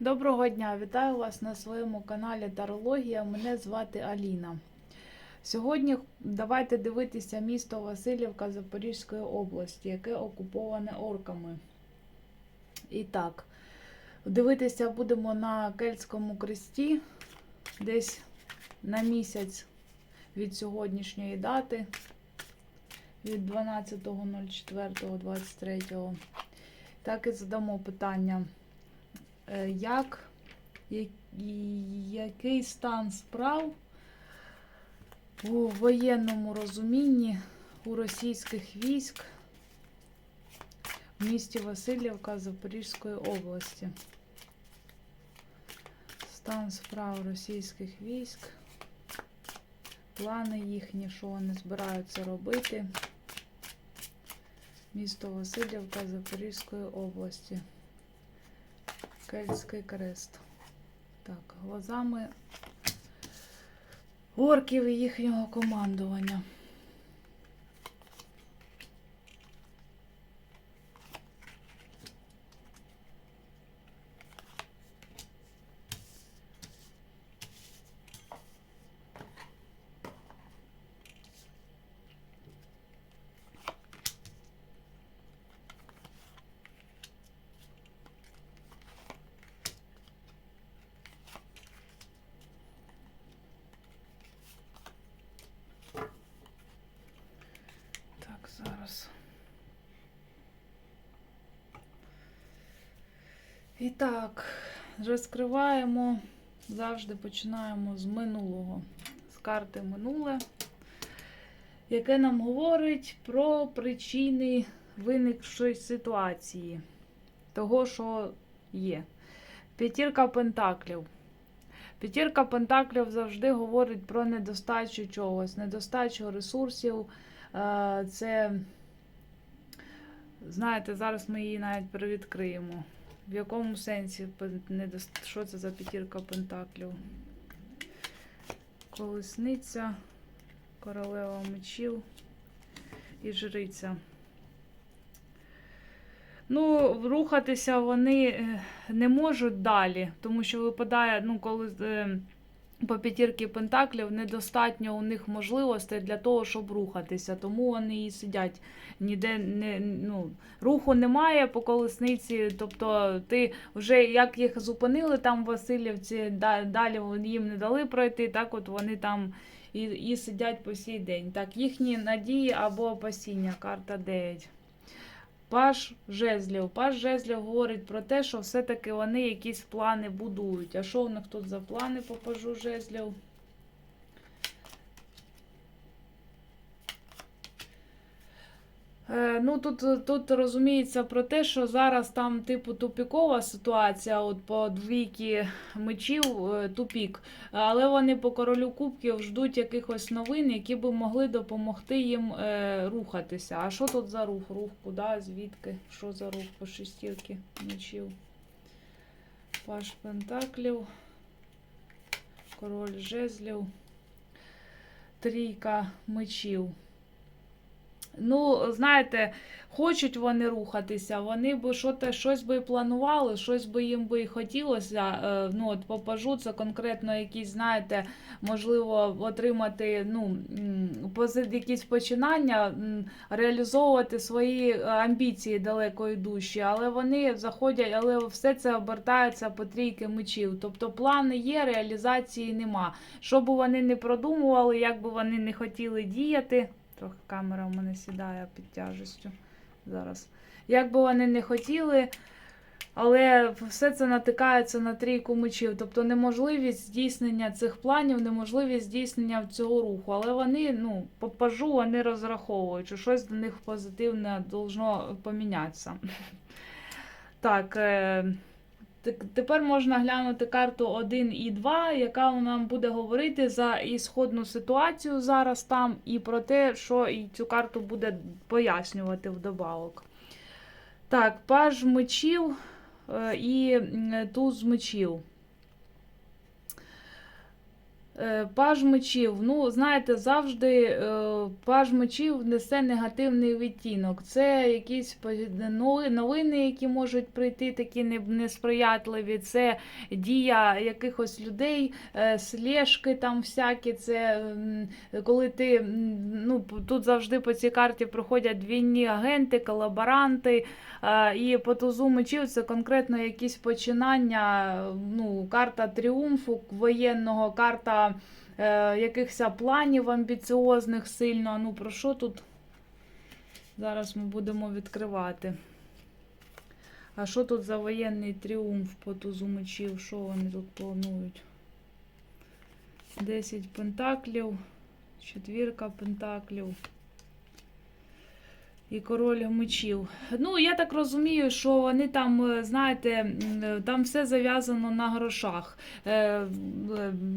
Доброго дня! Вітаю вас на своєму каналі Тарологія. Мене звати Аліна. Сьогодні давайте дивитися місто Васильівка Запорізької області, яке окуповане орками. І так, дивитися будемо на Кельтському кресті десь на місяць від сьогоднішньої дати, від 12.04.23. Так і задамо питання. Е, як, який стан справ у воєнному розумінні у російських військ в місті Васильівка Запорізької області. Стан справ російських військ, плани їхні, що вони збираються робити. Місто Васильівка Запорізької області. Кельтський крест. Так, глазами орків і їхнього командування. Так, зараз. І так, розкриваємо, завжди починаємо з минулого, з карти минуле, яке нам говорить про причини виникшої ситуації, того, що є. П'ятірка пентаклів. П'ятірка пентаклів завжди говорить про недостачу чогось, недостачу ресурсів. Е, Це, знаєте, зараз ми її навіть перевідкриємо. В якому сенсі що це за п'ятірка пентаклів? Колесниця, королева мечів і жриця. Ну, рухатися вони е, не можуть далі, тому що випадає, ну, коли е, по п'ятірки пентаклів недостатньо у них можливостей для того, щоб рухатися. Тому вони і сидять ніде не ну, руху немає по колесниці. Тобто, ти вже як їх зупинили там в Васильівці, далі їм не дали пройти, так от вони там і, і сидять по сій день. Так, їхні надії або опасіння, карта 9. Паш жезлів. Паш жезлів говорить про те, що все-таки вони якісь плани будують. А що у них тут за плани по пажу жезлів? Ну, тут, тут розуміється про те, що зараз там, типу, тупікова ситуація, от по двійки мечів е, тупік. Але вони по королю кубків ждуть якихось новин, які би могли допомогти їм е, рухатися. А що тут за рух? Рух куди? Звідки? Що за рух по шестірки мечів? Паш Пентаклів, король жезлів, трійка мечів. Ну, знаєте, хочуть вони рухатися, вони би що щось би планували, щось би їм би і хотілося. Е, Ну, от по пажу це конкретно якісь, знаєте, можливо, отримати ну, якісь починання, реалізовувати свої амбіції далеко йдущі, але вони заходять, але все це обертається по трійки мечів. Тобто плани є, реалізації нема. Що би вони не продумували, як би вони не хотіли діяти. Трохи камера в мене сідає під тяжестю зараз. Як би вони не хотіли, але все це натикається на трійку мечів. Тобто неможливість здійснення цих планів, неможливість здійснення цього руху. Але вони, ну, по пажу вони розраховують, що щось до них позитивне должно помінятися. Так. Тепер можна глянути карту 1 і 2, яка нам буде говорити за ісходну ситуацію зараз там, і про те, що і цю карту буде пояснювати вдобавок. Так, паж мечів е, і туз мечів. Е, Паж мечів. Ну, знаєте, завжди е, паж мечів несе негативний відтінок. Це якісь новини, які можуть прийти, такі не- несприятливі. Це дія якихось людей, е, слежки там всякі. Це коли ти ну, тут завжди по цій карті приходять двійні агенти, колаборанти. І по тузу мечів це конкретно якісь починання. Ну, карта тріумфу воєнного, карта е, якихось планів амбіціозних сильно. Ну, про що тут? Зараз ми будемо відкривати. А що тут за воєнний тріумф по тузу мечів? Що вони тут планують? 10 пентаклів, четвірка пентаклів і король мечів. Ну, я так розумію, що вони там, е, знаєте, е, там все зав'язано на грошах. Е,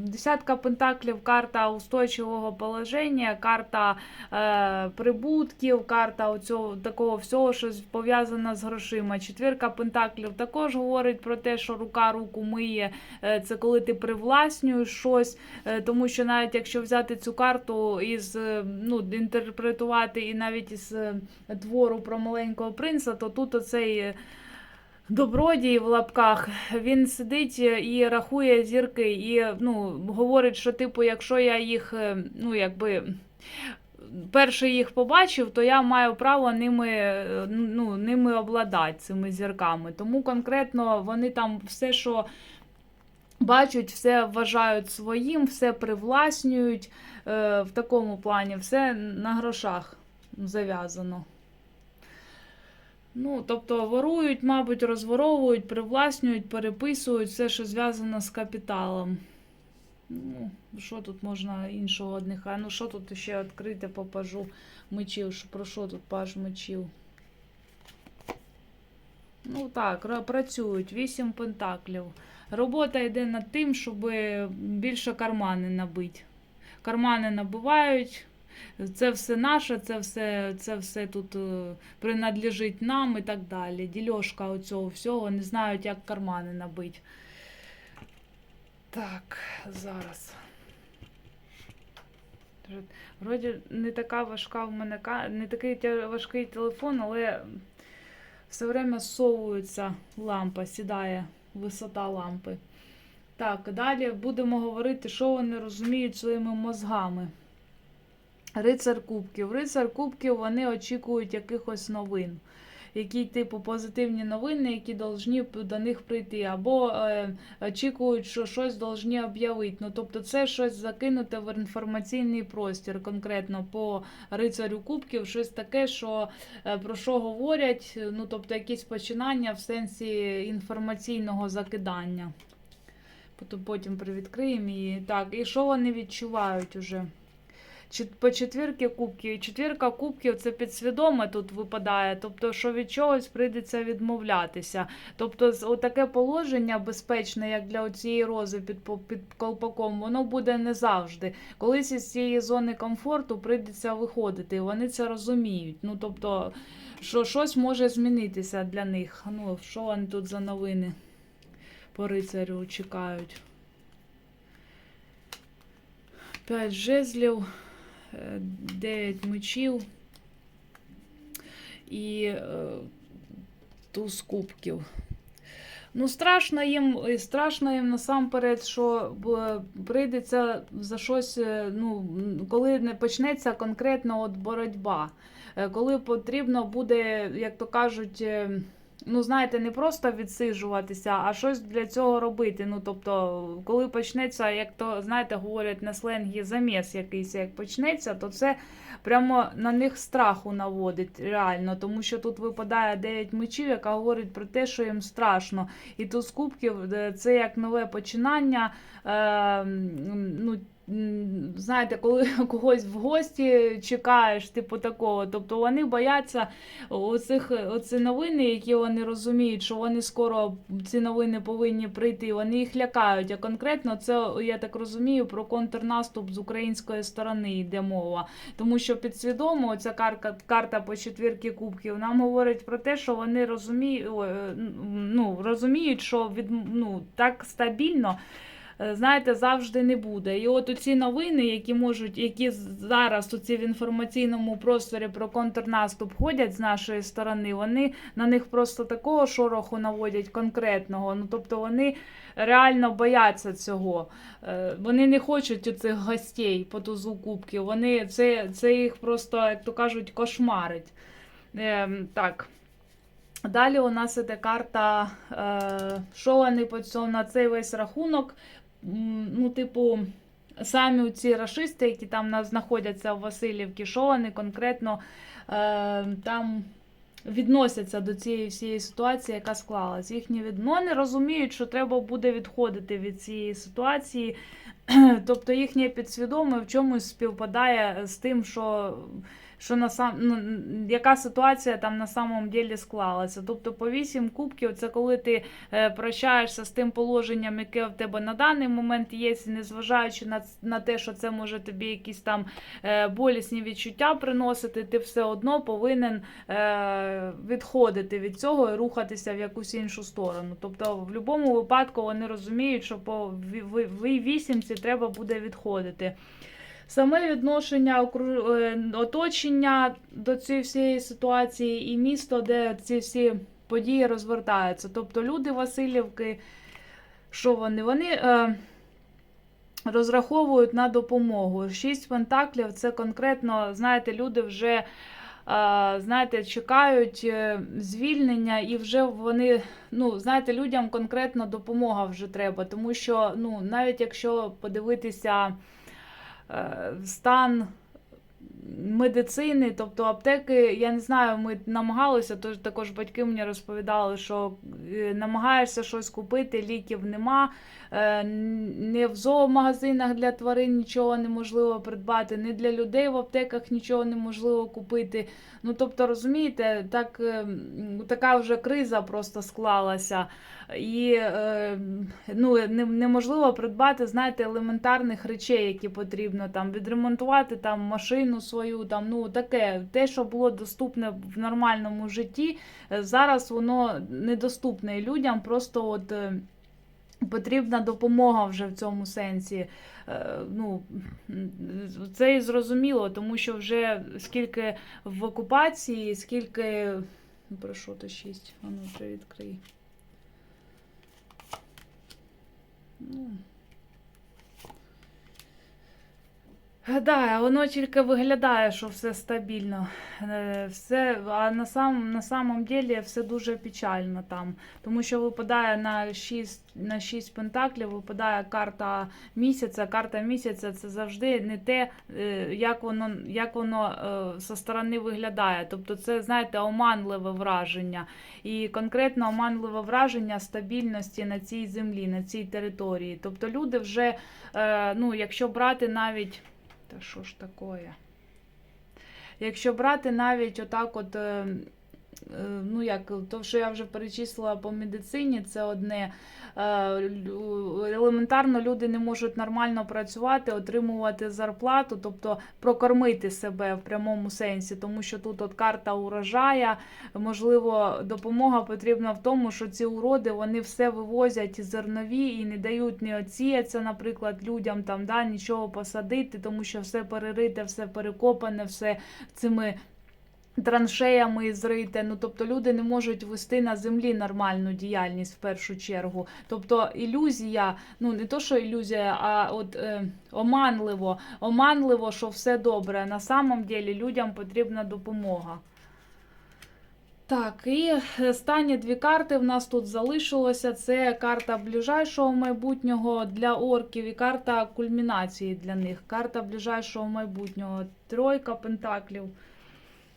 Десятка пентаклів, карта устойчивого положення, карта прибутків, карта оцього такого всього, що пов'язано з грошима. Четвірка пентаклів також говорить про те, що рука руку миє. Це коли ти привласнюєш щось. Тому що навіть якщо взяти цю карту із ну, інтерпретувати і навіть із е, твору про маленького принца, то тут оцей. е, Добродій в лапках він сидить і рахує зірки, і ну, говорить, що типу, якщо я їх, е, ну якби перше їх побачив, то я маю право ними, е, ну, ними обладати цими зірками. Тому конкретно вони там все, що бачать, все вважають своїм, все привласнюють е, в такому плані, все на грошах зав'язано. Ну, тобто ворують, мабуть, розворовують, привласнюють, переписують все, що зв'язано з капіталом. Ну, що тут можна іншого? А ну що тут ще відкрити по пажу мечів? Про що тут паж мечів? Ну так, працюють, вісім пентаклів. Робота йде над тим, щоб більше кармани набити. Кармани набувають. Це все наше, це все, це все тут е, принадлежить нам і так далі. Дільошка оцього всього не знають, як кармани набити. Так, зараз. Вроді не така важка в мене не такий важкий телефон, але все время зсовується лампа, сідає висота лампи. Так, далі будемо говорити, що вони розуміють своїми мозгами. Рицар Кубків. Рицар Кубків вони очікують якихось новин. Які, типу, позитивні новини, які должні до них прийти, або е, очікують, що щось должні об'явити. Ну, тобто, це щось закинуте в інформаційний простір, конкретно по рицарю Кубків, щось таке, що е, про що говорять, ну, тобто, якісь починання в сенсі інформаційного закидання. Потім привідкриємо її. Так, і що вони відчувають уже? По четвірки кубків. Четвірка кубків це підсвідоме тут випадає, тобто, що від чогось прийдеться відмовлятися. Тобто, отаке положення безпечне, як для цієї рози під, під колпаком, воно буде не завжди. Колись із цієї зони комфорту прийдеться виходити, вони це розуміють. Ну, тобто, що щось може змінитися для них. Ну, що вони тут за новини по рицарю чекають? П'ять жезлів. 9 мечів і е, туз кубків. Ну, страшно їм, страшно їм насамперед, що прийдеться за щось, е, ну, коли не почнеться конкретно от боротьба. Е, Коли потрібно буде, як то кажуть, е, ну, знаєте, не просто відсиджуватися, а щось для цього робити. Ну, тобто, коли почнеться, як то, знаєте, говорять на сленгі заміс якийсь, як почнеться, то це прямо на них страху наводить реально, тому що тут випадає 9 мечів, яка говорить про те, що їм страшно. І тут з кубків е, це як нове починання. Е, ну, знаєте, коли когось в гості чекаєш, типу такого. Тобто вони бояться оцих оці новини, які вони розуміють, що вони скоро ці новини повинні прийти. Вони їх лякають. А конкретно це я так розумію про контрнаступ з української сторони йде мова. Тому що підсвідомо ця карта, карта по четвірки кубків нам говорить про те, що вони розуміють, ну, розуміють, що від ну так стабільно. Е, знаєте, завжди не буде. І от ці новини, які можуть, які зараз у в інформаційному просторі про контрнаступ ходять з нашої сторони, вони на них просто такого шороху наводять конкретного. Ну тобто вони реально бояться цього. Е, Вони не хочуть у цих гостей по тузу кубків. Вони це, це їх просто, як то кажуть, кошмарить. Е, так. Далі у нас іде карта, е, вони по цьому на цей весь рахунок. Ну, типу, самі ці рашисти, які там знаходяться в Васильівці, що вони конкретно е, там відносяться до цієї всієї ситуації, яка склалась. Їхні від... ну, вони розуміють, що треба буде відходити від цієї ситуації. Тобто їхнє підсвідоме в чомусь співпадає з тим, що, що на сам, ну, яка ситуація там на самом ділі склалася. Тобто по вісім кубків це коли ти е, прощаєшся з тим положенням, яке в тебе на даний момент є, незважаючи на, на те, що це може тобі якісь там е, болісні відчуття приносити, ти все одно повинен е, відходити від цього і рухатися в якусь іншу сторону. Тобто, в будь-якому випадку вони розуміють, що по вісімці треба буде відходити. Саме відношення е, оточення до цієї всієї ситуації і місто, де ці всі події розвертаються. Тобто люди Васильівки, що вони? Вони е, розраховують на допомогу. Шість пентаклів це конкретно, знаєте, люди вже. е, Знаєте, чекають е, звільнення, і вже вони, ну, знаєте, людям конкретно допомога вже треба. Тому що, ну, навіть якщо подивитися стан медицини, тобто аптеки, я не знаю, ми намагалися, тож також батьки мені розповідали, що е, намагаєшся щось купити, ліків нема. е, Не в зоомагазинах для тварин нічого неможливо придбати, не для людей в аптеках нічого неможливо купити. Ну тобто, розумієте, так, е, така вже криза просто склалася. І е, ну, не- неможливо придбати, знаєте, елементарних речей, які потрібно там відремонтувати там машину свою, там ну таке, те, що було доступне в нормальному житті, е, зараз воно недоступне людям. Просто от. е, Потрібна допомога вже в цьому сенсі. Ну, це і зрозуміло, тому що вже скільки в окупації, скільки. Про що то шість? А ну, вже відкрий. Ну. Да, воно тільки виглядає, що все стабільно. Е, Все, а на, сам, на самом деле все дуже печально там. Тому що випадає на 6, на 6 пентаклів, випадає карта місяця. Карта місяця це завжди не те, е, як воно, як воно е, со сторони виглядає. Тобто це, знаєте, оманливе враження. І конкретно оманливе враження стабільності на цій землі, на цій території. Тобто люди вже, ну, якщо брати навіть. Та що ж таке? Якщо брати навіть отак, от, е, ну як, то, що я вже перечислила по медицині, це одне. Е, Елементарно люди не можуть нормально працювати, отримувати зарплату, тобто прокормити себе в прямому сенсі, тому що тут от карта урожая, можливо, допомога потрібна в тому, що ці уроди вони все вивозять зернові і не дають не оціяться, наприклад, людям там да, нічого посадити, тому що все перерите, все перекопане, все цими. Траншеями зрите, ну тобто люди не можуть вести на землі нормальну діяльність в першу чергу. Тобто ілюзія, ну не то, що ілюзія, а от е, оманливо, оманливо, що все добре. На самом ділі людям потрібна допомога. Так, і останні дві карти в нас тут залишилося. Це карта ближайшого майбутнього для орків і карта кульмінації для них. Карта ближайшого майбутнього. Тройка пентаклів.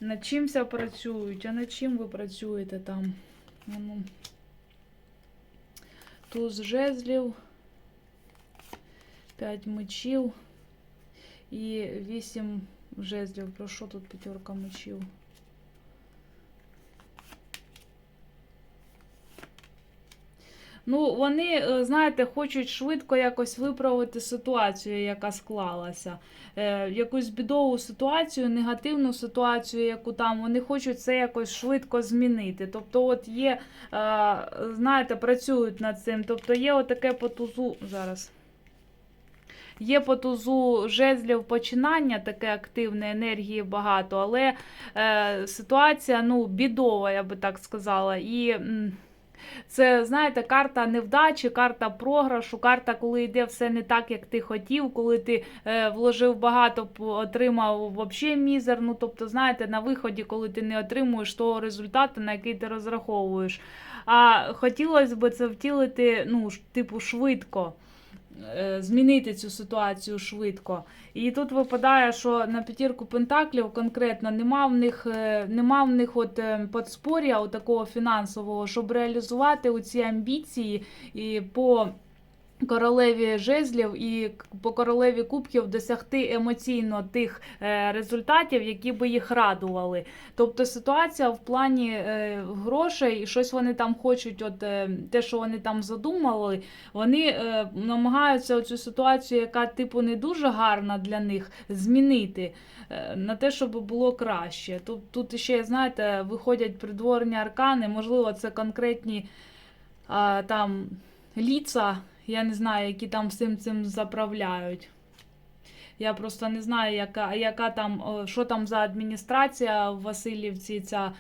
Над чимся працюють, а над чим ви працюєте там? Туз жезлів, 5 мечів і 8 жезлів. Про що тут п'ятерка мечів? Ну, вони, е, знаєте, хочуть швидко якось виправити ситуацію, яка склалася. Е, якусь бідову ситуацію, негативну ситуацію, яку там вони хочуть це якось швидко змінити. Тобто, от є, е, знаєте, працюють над цим. Тобто є отаке по тузу зараз. є по тузу жезлів починання, таке активне, енергії багато, але е, ситуація ну, бідова, я би так сказала. І це, знаєте, карта невдачі, карта програшу, карта, коли йде все не так, як ти хотів, коли ти е, вложив багато, отримав взагалі мізер. Ну, тобто, знаєте, на виході, коли ти не отримуєш того результату, на який ти розраховуєш. А хотілося б це втілити, ну, типу, швидко. Е, Змінити цю ситуацію швидко. І тут випадає, що на п'ятірку пентаклів конкретно нема в них, е, нема в них от е, подспор'я такого фінансового, щоб реалізувати ці амбіції і по королеві жезлів і по королеві кубків досягти емоційно тих е, результатів, які би їх радували. Тобто ситуація в плані е, грошей, щось вони там хочуть, от е, те, що вони там задумали, вони намагаються цю ситуацію, яка типу не дуже гарна для них, змінити на те, щоб було краще. Тут, тут ще, знаєте, виходять придворні аркани, можливо, це конкретні там ліца, я не знаю, які там всім цим заправляють. Я просто не знаю, яка, яка там, що там за адміністрація в Васильівці, ця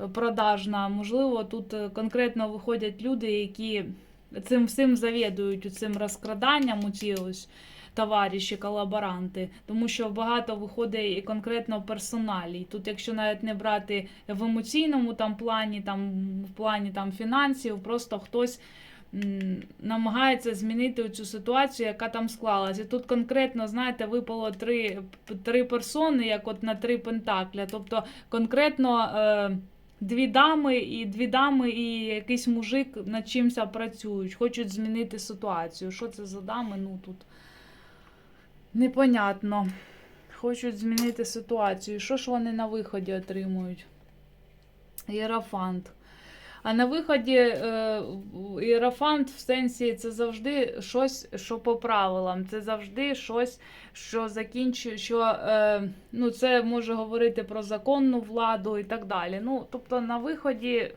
е, продажна. Можливо, тут е, конкретно виходять люди, які цим всім завідують, цим розкраданням, у ці ось товариші, колаборанти, тому що багато виходить і конкретно персоналій. Тут, якщо навіть не брати в емоційному там плані, там в плані там фінансів, просто хтось намагається змінити цю ситуацію, яка там склалася. Тут конкретно, знаєте, випало три, три персони, як от на три пентакля. Тобто конкретно. Е, Дві дами і дві дами, і якийсь мужик над чимся працюють, хочуть змінити ситуацію. Що це за дами? Ну тут непонятно. Хочуть змінити ситуацію. Що ж вони на виході отримують? Єрафант. А на виході е, іерофант в сенсі це завжди щось, що по правилам. Це завжди щось, що закінчує, що е, ну, це може говорити про законну владу і так далі. Ну, тобто на виході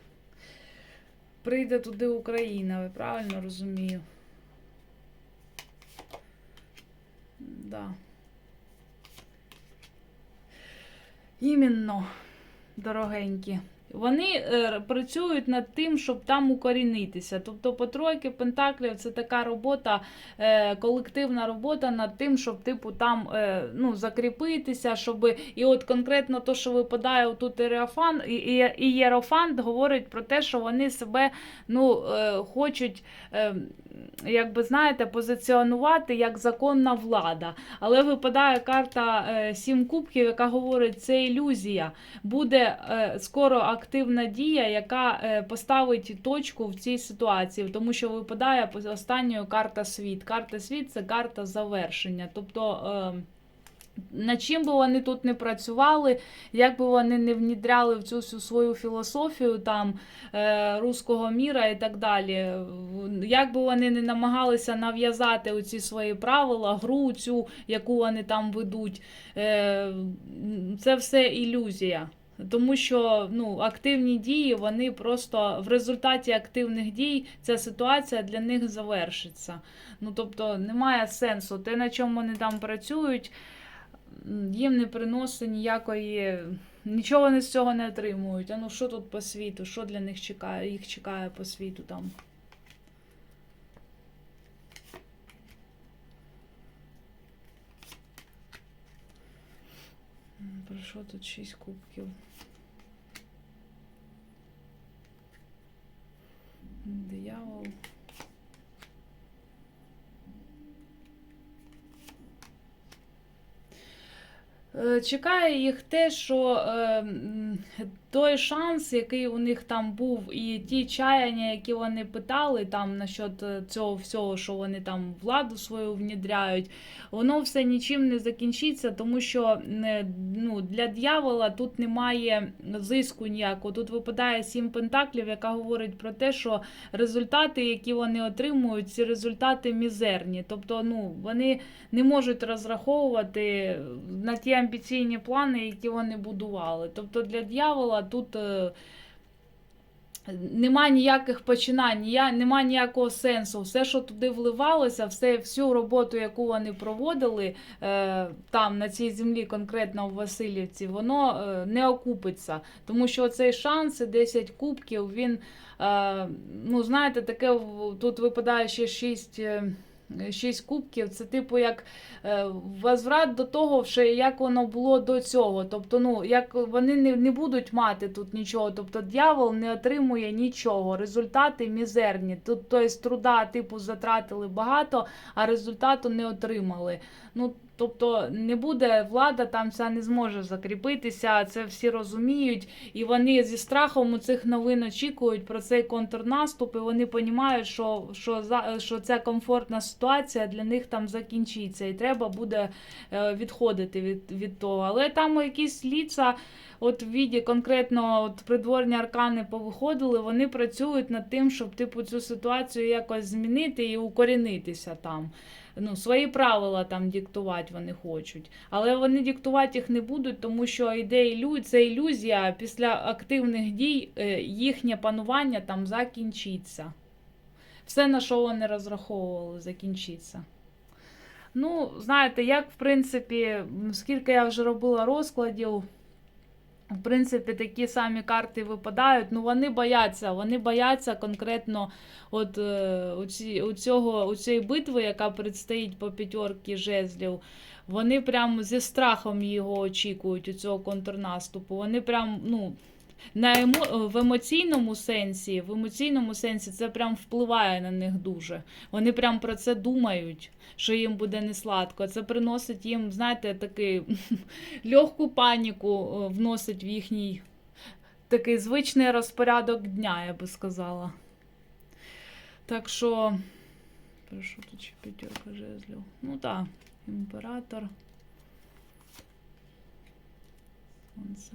прийде туди Україна, ви правильно розумію? Да. Іменно, дорогенькі. Вони е, працюють над тим, щоб там укорінитися. Тобто, по тройки пентаклів це така робота, е, колективна робота над тим, щоб типу там е, ну, закріпитися, щоб і от конкретно то, що випадає тут Іерофан, і, і, і Єрофант говорить про те, що вони себе ну, хочуть. Е, Якби знаєте, позиціонувати як законна влада. Але випадає карта Сім кубків, яка говорить, це ілюзія. Буде скоро активна дія, яка е, поставить точку в цій ситуації, тому що випадає останньою карта світ. Карта світ це карта завершення. Тобто. Е, над чим би вони тут не працювали, як би вони не внідряли в цю всю свою філософію там е, руського міра і так далі, як би вони не намагалися нав'язати оці свої правила, гру цю, яку вони там ведуть, е, це все ілюзія. Тому що ну, активні дії, вони просто в результаті активних дій ця ситуація для них завершиться. Ну тобто немає сенсу. Те, на чому вони там працюють, їм не приносить ніякої. Нічого вони з цього не отримують. А ну що тут по світу? Що для них чекає, їх чекає по світу там? Про тут шість кубків? Диявол. Е, Чекає їх те, що е, той шанс, який у них там був, і ті чаяння, які вони питали там насчет е, цього всього, що вони там владу свою внідряють, воно все нічим не закінчиться, тому що ну, для дьявола тут немає зиску ніякого. Тут випадає сім пентаклів, яка говорить про те, що результати, які вони отримують, ці результати мізерні. Тобто, ну, вони не можуть розраховувати на ті амбіційні плани, які вони будували. Тобто для дьявола тут е, Нема ніяких починань, нія- нема ніякого сенсу. Все, що туди вливалося, все, всю роботу, яку вони проводили е, там, на цій землі, конкретно в Васильівці, воно е, не окупиться. Тому що цей шанс, 10 кубків, він, ну, знаєте, таке тут випадає ще 6. Шість кубків, це типу як е, возврат до того, що як воно було до цього. Тобто, ну як вони не, не будуть мати тут нічого. Тобто дьявол не отримує нічого. Результати мізерні. Тут тобто, труда, типу, затратили багато, а результату не отримали. Ну тобто не буде влада там ця не зможе закріпитися. Це всі розуміють, і вони зі страхом у цих новин очікують про цей контрнаступ. І вони розуміють, що, що, що ця комфортна ситуація для них там закінчиться, і треба буде е, відходити від, від того. Але там якісь ліца. От в віді конкретно от придворні аркани повиходили, вони працюють над тим, щоб типу цю ситуацію якось змінити і укорінитися там. Ну, свої правила там диктувати вони хочуть. Але вони диктувати їх не будуть, тому що йде ілю... це ілюзія. Після активних дій е, їхнє панування там закінчиться. Все, на що вони розраховували, закінчиться. Ну, знаєте, як в принципі, скільки я вже робила розкладів. В принципі, такі самі карти випадають. Ну, вони бояться, вони бояться конкретно от, е, у, цього, у цієї битви, яка предстоїть по п'ятерці жезлів. Вони прям зі страхом його очікують у цього контрнаступу. Вони прям, ну. На емо... в емоційному сенсі, в емоційному сенсі це прям впливає на них дуже. Вони прям про це думають, що їм буде несладко. Це приносить їм, знаєте, такий легку паніку е, вносить в їхній такий звичний розпорядок дня, я би сказала. Так що, що тут ще п'ятерка жезлів? Ну так, імператор. Сонце.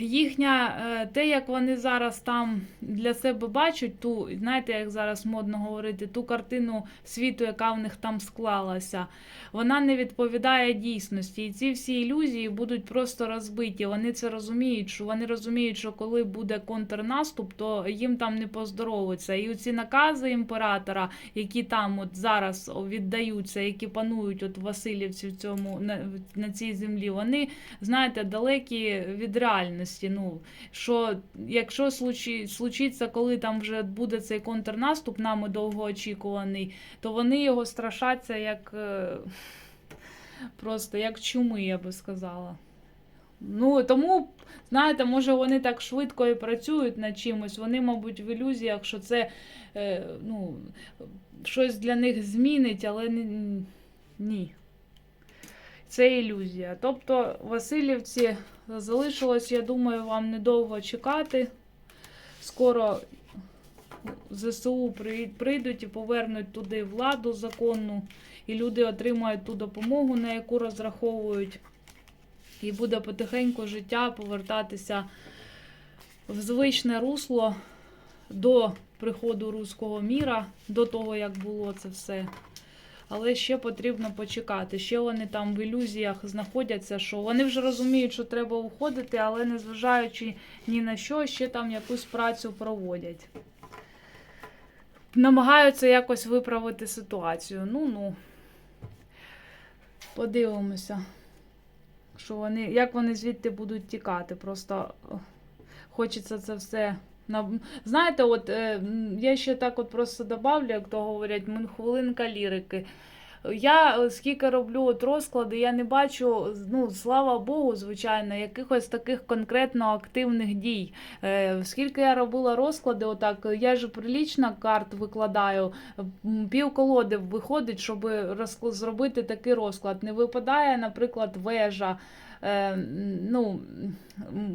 Їхня, е, те, як вони зараз там для себе бачать, ту, знаєте, як зараз модно говорити, ту картину світу, яка в них там склалася, вона не відповідає дійсності. І ці всі ілюзії будуть просто розбиті. Вони це розуміють, що вони розуміють, що коли буде контрнаступ, то їм там не поздоровиться. І ці накази імператора, які там от зараз віддаються, які панують от Васильівці в цьому на, на цій землі, вони, знаєте, далекі від реальності. Ну, що якщо случиться, коли там вже буде цей контрнаступ, нами довгоочікуваний, то вони його страшаться як е, просто як чуми, я би сказала. Ну, тому, знаєте, може вони так швидко і працюють над чимось. Вони, мабуть, в ілюзіях, що це е, ну, щось для них змінить, але ні. Це ілюзія. Тобто, Васильівці залишилось, я думаю, вам недовго чекати. Скоро ЗСУ прийдуть і повернуть туди владу законну, і люди отримають ту допомогу, на яку розраховують. І буде потихеньку життя повертатися в звичне русло до приходу руського міра, до того, як було це все. Але ще потрібно почекати. Ще вони там в ілюзіях знаходяться, що вони вже розуміють, що треба уходити, але незважаючи ні на що, ще там якусь працю проводять. Намагаються якось виправити ситуацію. Ну ну. Подивимося, що вони, як вони звідти будуть тікати. Просто е, хочеться це все. На- Знаєте, от е, я ще так от просто добавлю, як то говорять, хвилинка лірики. Я е, скільки роблю от розклади, я не бачу, ну слава Богу, звичайно, якихось таких конкретно активних дій. Е, скільки я робила розклади, отак я ж прилічно карт викладаю, пів колоди виходить, щоб розкл- зробити такий розклад. Не випадає, наприклад, вежа. Е, ну,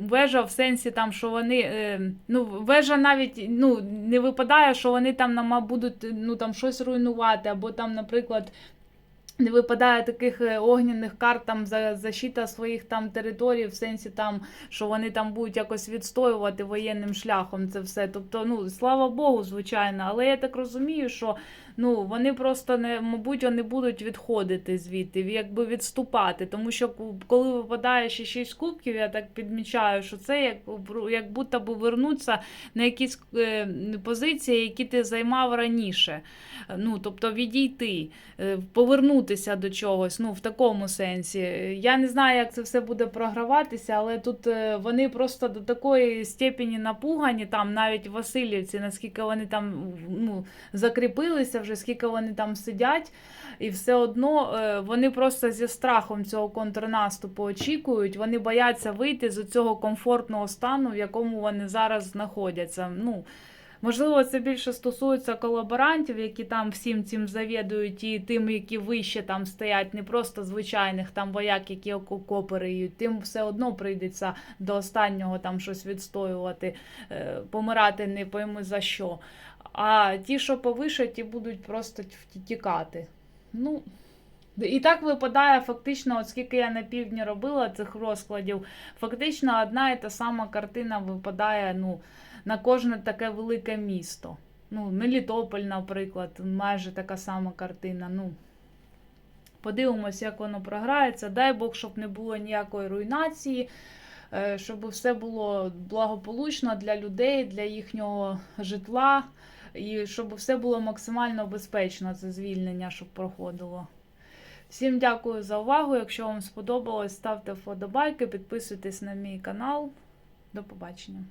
вежа в сенсі там, що вони. Е, ну, вежа навіть ну, не випадає, що вони там будуть ну, там, щось руйнувати, або там, наприклад. не випадає таких е, огняних карт там за защита своїх там територій, в сенсі там, що вони там будуть якось відстоювати воєнним шляхом це все. Тобто, ну слава Богу, звичайно, але я так розумію, що ну вони просто не, мабуть, вони будуть відходити звідти, якби відступати. Тому що коли випадає ще шість кубків, я так підмічаю, що це як, як будто би вернуться на якісь е, позиції, які ти займав раніше. Ну, тобто відійти, е, повернутися до чогось, ну, в такому сенсі. Я не знаю, як це все буде програватися, але тут е, вони просто до такої степені напугані, там навіть Васильівці, наскільки вони там ну, закріпилися вже, скільки вони там сидять, і все одно е, вони просто зі страхом цього контрнаступу очікують, вони бояться вийти з цього комфортного стану, в якому вони зараз знаходяться. Ну, Можливо, це більше стосується колаборантів, які там всім цим завідують, і тим, які вище там стоять, не просто звичайних там вояк, які окопи риють. Тим все одно прийдеться до останнього там щось відстоювати, е, помирати не пойми за що. А ті, що повише, ті будуть просто ті- тікати. Ну. І так випадає фактично, от скільки я на півдні робила цих розкладів, фактично одна і та сама картина випадає ну, на кожне таке велике місто. Ну, Мелітополь, наприклад, майже така сама картина. Ну, подивимось, як воно програється. Дай Бог, щоб не було ніякої руйнації, щоб все було благополучно для людей, для їхнього житла, і щоб все було максимально безпечно, це звільнення, щоб проходило. Всім дякую за увагу. Якщо вам сподобалось, ставте вподобайки, підписуйтесь на мій канал. До побачення.